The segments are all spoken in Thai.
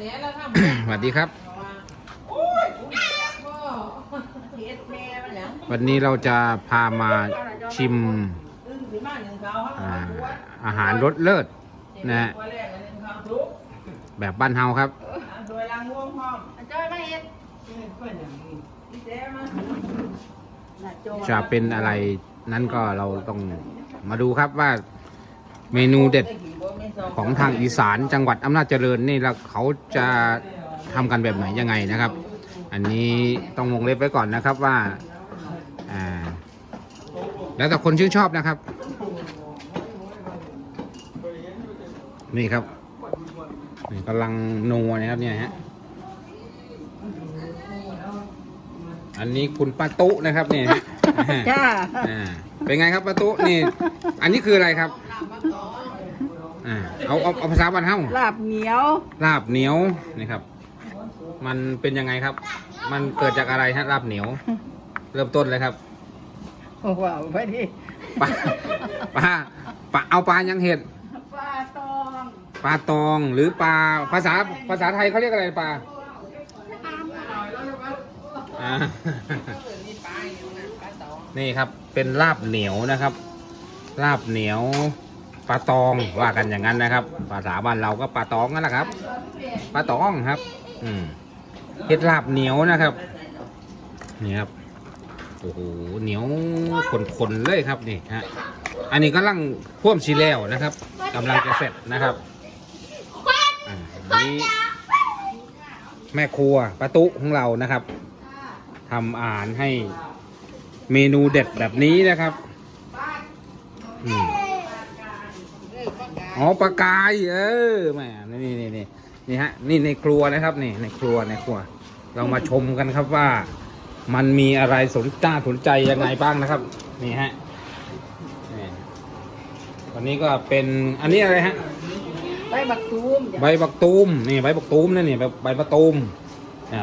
สวัสดีครับ วันนี้เราจะพามาชิมอาหารรสเลิศนะะแบบบ้านเฮาครับ จะเป็นอะไรนั้นก็เราต้องมาดูครับว่าเมนูเด็ด ของทางอีสานจังหวัดอำนาจเจริญนี่แล้วเขาจะทำกันแบบไหนยังไงนะครับ อันนี้ต้องวงเล็บไว้ก่อนนะครับว่าอ่าแล้วแต่คนชื่นชอบนะครับ นี่ครับนี่กำลังนัวนะครับเนี่ยฮะอันนี้คุณป้าตุนะครับเนี่ยฮะจ้าอ่าเป็นไงครับป้าตุนี่ อันนี้คืออะไรครับ อ่าเอาเอาเอาภาษาบ้านเฮ้าลาบเหนียวลาบเหนียวนี่ครับ มันเป็นยังไงครับ มันเกิดจากอะไรฮะลาบเหนียว เริ่มต้นเลยครับโอ้โหไปดิปลาปลาปลาเอาปลายังเห็ดปลาตองปลาตองหรือปลาภาษาภาษาไทยเขาเรียกอะไรปลาอ่านี่ปลาอยู่นะปลาตองนี่ครับเป็นลาบเหนียวนะครับ ลาบเหนียว ปลาตองว่ากันอย่างนั้นนะครับ ภาษาบ้านเราก็ปลาตองนั่นแหละครับปลาตองครับ อืมเห็ดลาบเหนียวนะครับ นี่ครับโอ้โหเหนียวขนๆเลยครับนี่ฮะอันนี้กำลังพ่วมชีแล้วนะครับกำลังจะเสร็จนะครับวันนี้แม่ครัวปาตุของเรานะครับทำอาหารให้เมนูเด็ดแบบนี้นะครับ อืม อ๋อปลากายเออแหมนี่นี่นี่นี่ฮะนี่ในครัวนะครับนี่ในครัวในครัว เรามาชมกันครับว่า มันมีอะไรสนจ้าสนใจยังไงบ้างนะครับ นี่ฮะนี่วันนี้ก็เป็นอันนี้อะไรฮะใบบักตูมใบบักตูมนี่ใบบักตูมนั่นนี่ใบใบมะตูมเนี่ย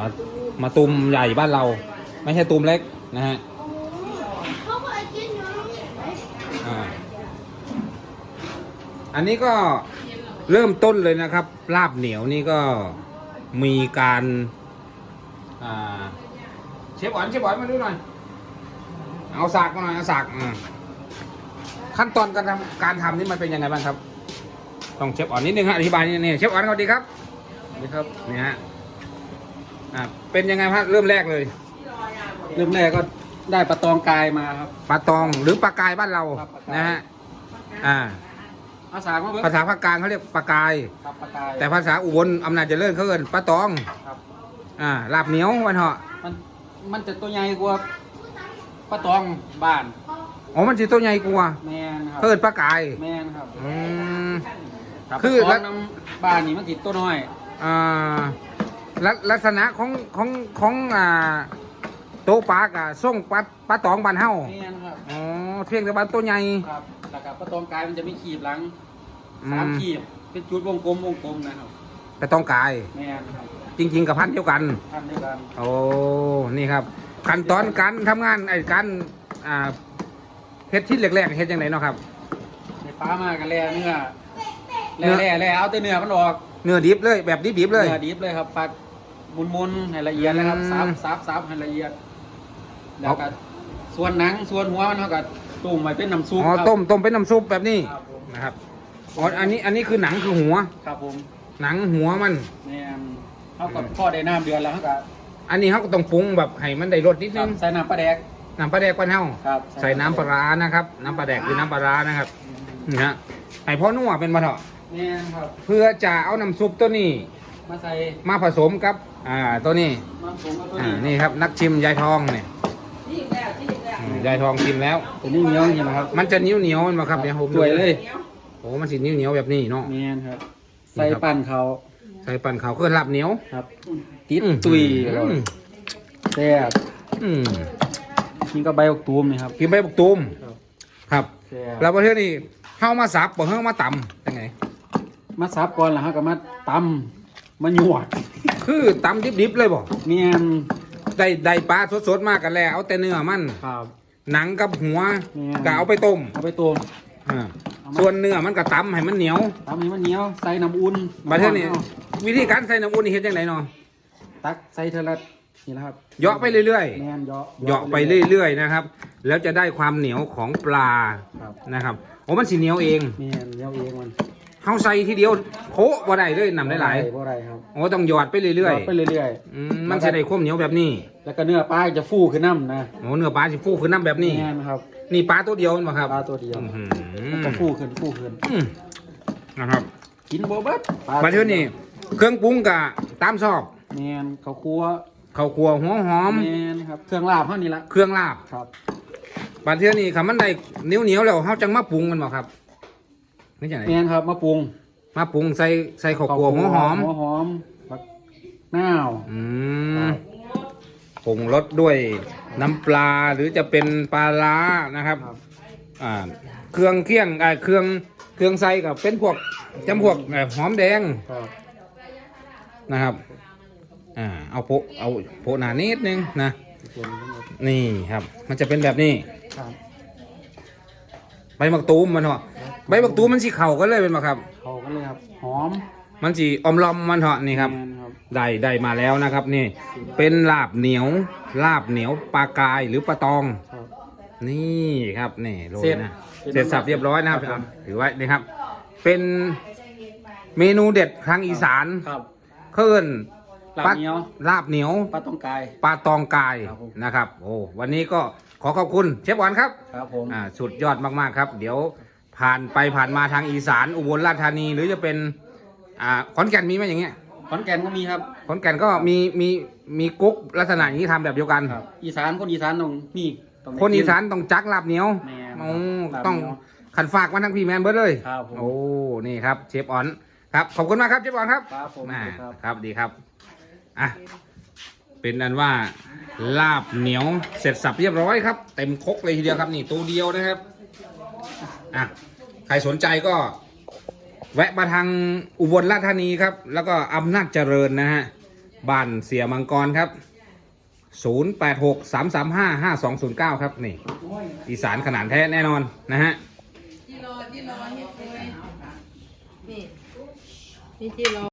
มาตูมใหญ่บ้านเรา ไม่ใช่ตูมเล็กนะฮะอ่า อันนี้ก็เริ่มต้นเลยนะครับ ลาบเหนียวนี่ก็มีการอ่าเชฟหวานเชฟหวานมาดูหน่อย เอาสากมาหน่อยเอาสากอ่าขั้นตอนการทำการทำนี่มันเป็นยังไงบ้างครับ ต้องเชฟอ่อนนิดนึงฮะอธิบายนิดนึงนี่เชฟอ่อนสวัสดีครับสวัสดีครับนี่ฮะอ่าเป็นยังไงฮะเริ่มแรกเลย เริ่มแรกก็ได้ปลาตองกายมาครับปลาตองหรือปลากายบ้านเราครับปลากายนะฮะอ่า อาสามาเบิ้งภาษาภาคกลางเขาเรียกปลากาย ครับปลากายแต่ภาษาอุบลอำนาจเจริญเขาเอิ้นปลาตอง ครับ อ่าลาบเหนียววันเหาะมันมันจะตัวใหญ่กว่าปลาตองบ้านอ๋อมันสิตัวใหญ่กว่าแมนครับเขาเอิ้นปลากายแมนครับอืมครับคือปลาแล้ตวองน้ำบ้านนี่มันติดตัวน้อย อ่าลักลักษณะของของของอ่าโต๊ะปลากะส่งปลาปลาตองบ้านเฮาแมนครับ อ๋อ เพียงแต่ว่าตัวใหญ่ ครับแล้วก็ปลาตองกายมันจะไม่ขีบหลังอืสามมขีบเป็นจุดวงกลมวงกลมนะครับปลาตองกาย แมนครับจริง ๆ กับพันธุ์เดียวกันทำด้วยกันโอ้ นี่ครับ ขั้นตอนการทำงานไอ้การอ่าเฮ็ดที่แรกๆเฮ็ดยังไงเนาะครับในปลามากันแล่เนื้อเนื้แล่อแล่แล่เอาแต่เนื้อมันออกเนื้อดิบเลย แบบดิบๆเลย เนื้อดิบเลยครับปัดมุนๆให้ละเอียดนะครับอืมซับซับซับให้ละเอียดแล้วก็ส่วนหนังส่วนหัวมันเขาก็ ต้มไว้เป็นน้ำซุปอ๋อครับต้มต้มเป็นน้ำซุปแบบนี้ครับผมนะครับอ๋ออันนี้อันนี้คือหนังคือหัว ครับผมหนังหัวมัน เนี่ยเขาก็ทอดได้น้ำเดือนแล้วเขาก็อันนี้เขาก็ต้องปรุงแบบให้มันได้รสนิดคนึรับงใส่น้ำปลาแดกน้ำปลาแดกกวนเฮาครับใส่น้ำปลาร้านะครับ น้ำปลาแดกคือน้ำปลาร้านะครับนี่ฮะให้พ่อนัวเป็นมาเถอะเนี่ยครับเพื่อจะเอาน้ำซุปตัวนี้ มาใส่มาผสมกับอ่าตัวนี้น้ำผงกับตัวอ่านี้นี่ครับนักชิมยายทองเนี่ยที่แล้วที่แล้วอืม ยายทองชิมแล้ว ตัวนี้เหนียวใช่ไหมครับมันจะเหนียวเหนียวๆมันมาครับเนี่ยผมสวยเลยโอ้มันสิเหนียวเหนียวๆแบบนี้เนาะเนี่ยครับ ใส่ปั่นเขาใส่ปั่นเขาวคือลาบเหนียวครับติดอืมตุยอืมแซ่บอืมกินกับใบออกตูมนี่ครับ กินใบบักตูมครับ ครับ แซ่บแล้วประเทศนี้เฮามาสับบ่เฮามาตำยังไง มาซับก่อนแล้วฮะก็มาตำมาหยวดคือตำดิบๆเลยบ่เมียน ได้ได้ปลาสดๆมากกันแล้วเอาแต่เนื้อมัน ครับ หนังกับหัวเนี่ยก็เอาไปต้มเอาไปต้ม อ่าเอามา ส่วนเนื้อมันก็ตำให้มันเหนียวทำให้มันเหนียวใส่น้ำอุ่นบัดเทอนี่วิธีการใส่น้ำอุ่นนี่เฮ็ดจังไดเนาะตักใส่เทอละนี่นะครับเหยาะไปเรื่อยแมนเหยาะๆเหยาะไปเรื่อยๆนะครับ แล้วจะได้ความเหนียวของปลาครับนะครับโอ้มันสิเหนียวเอง แมนเหนียวเองมัน เฮาใส่ทีเดียวโพะบ่ได้เลยนำได้หลายบ่ได้ครับๆโอ้ต้องหยอดไปเรื่อยหยอดไปเรื่อยๆอืมมันจะได้ความเหนียวแบบนี้ๆแล้วก็เนื้อปลาจะฟูขึ้นน้ำนะโอ้เนื้อปลาสิฟูขึ้นน้ำแบบนี้แมนครับนี่ปลาตัวเดียวมั้งครับปลาตัวเดียวอื้อหืมันจะอฟูขึ้นฟูขึ้นอืมนะครับ กินโบเบิดปลมาเที่ยวนี่เครื่องปรุงกะตามชอบแมนข้าวคั่วข้าวคั่วหัวหอมแมนครับเครื่องลาบเท่านี้ละเครื่องลาบครับบาเที่ยวนี่คำมันได้เหนียวเหนียวๆแล้วเฮาจังมาปรุงมันบ่ครับ นี่จังไดแมนครับมาปรุงมาปรุงใส่ใส่ข้าวคั่วหัวหอมหัวหอมบักนาวอืคมรับปรุงรสด้วยน้ำปลาหรือจะเป็นปลาล้านะครับครับอ่าเครื่องเคี่ยงอ่าเครื่องเครื่องใส่กับเป็นพวกจำพวกเอ่อหอมแดงครับนะครับอ่าเอาโปะเอาโปะหนานิดนึงนะเป็นทั้งหมดนี่ครับ มันจะเป็นแบบนี้ครับใบมักตูมมันเหรอ ใบมักตูมมันสีเข่ากันเลยเป็นมาครับ เข้ากันเลยครับหอมมันสีอมลอมมันเหรอนี่ครับ แมนครับได้ได้มาแล้วนะครับนี่ เป็นลาบเหนียว ลาบเหนียวปลากายหรือปลาตอง ครับ นี่ครับนี่โรยเสร็จนะเสร็จเสร็จสับเรียบร้อยนะครับครับ ถือไว้นี่ครับ เป็นเมนูเด็ดทางอีสานครับเคลื่อนลาบเหนียวลาบเหนียวปลาต้องกาย ปลาตองกายครับผม นะครับ โอ้วันนี้ก็ขอขอบคุณเชฟบอลครับ ครับผม อ่าสุดยอดมาก ๆ ครับ เดี๋ยว ผ่านไปผ่านมาทางอีสานอุบลราชธานี หรือจะเป็นอ่าขอนแก่นมีไหมอย่างเงี้ยขอนแก่นก็มีครับ ขอนแก่นก็มีมีมีกุ๊กลักษณะอย่างนี้ทำแบบเดียวกัน ครับ อีสานคนอีสานต้องมีต้องได้คนอีสานกิต้องจักลาบเหนียวแม่นโอ้ครับต้องลาบเหนียว ขันฝากมาทั้งพี่แมนเบิร์ดเลยครับผม โอ้นี่ครับเชฟออนครับขอบคุณมากครับเชฟออนครับ ครับผมอ่าครับ ครับดีครับอะเป็นอันว่าลาบเหนียวเสร็จสับเรียบร้อยครับ เต็มครกเลยทีเดียวครับนี่ตัวเดียวนะครับ อะใครสนใจก็ แวะมาทางอุบลราชธานีครับ แล้วก็อำนาจเจริญนะฮะบ้านเสียมังกรครับ 086 335 5209 ครับนี่ อีสานขนาดแท้แน่นอนนะฮะจีรอจีรอเฮ็ดเลยนี่นี่จีรอ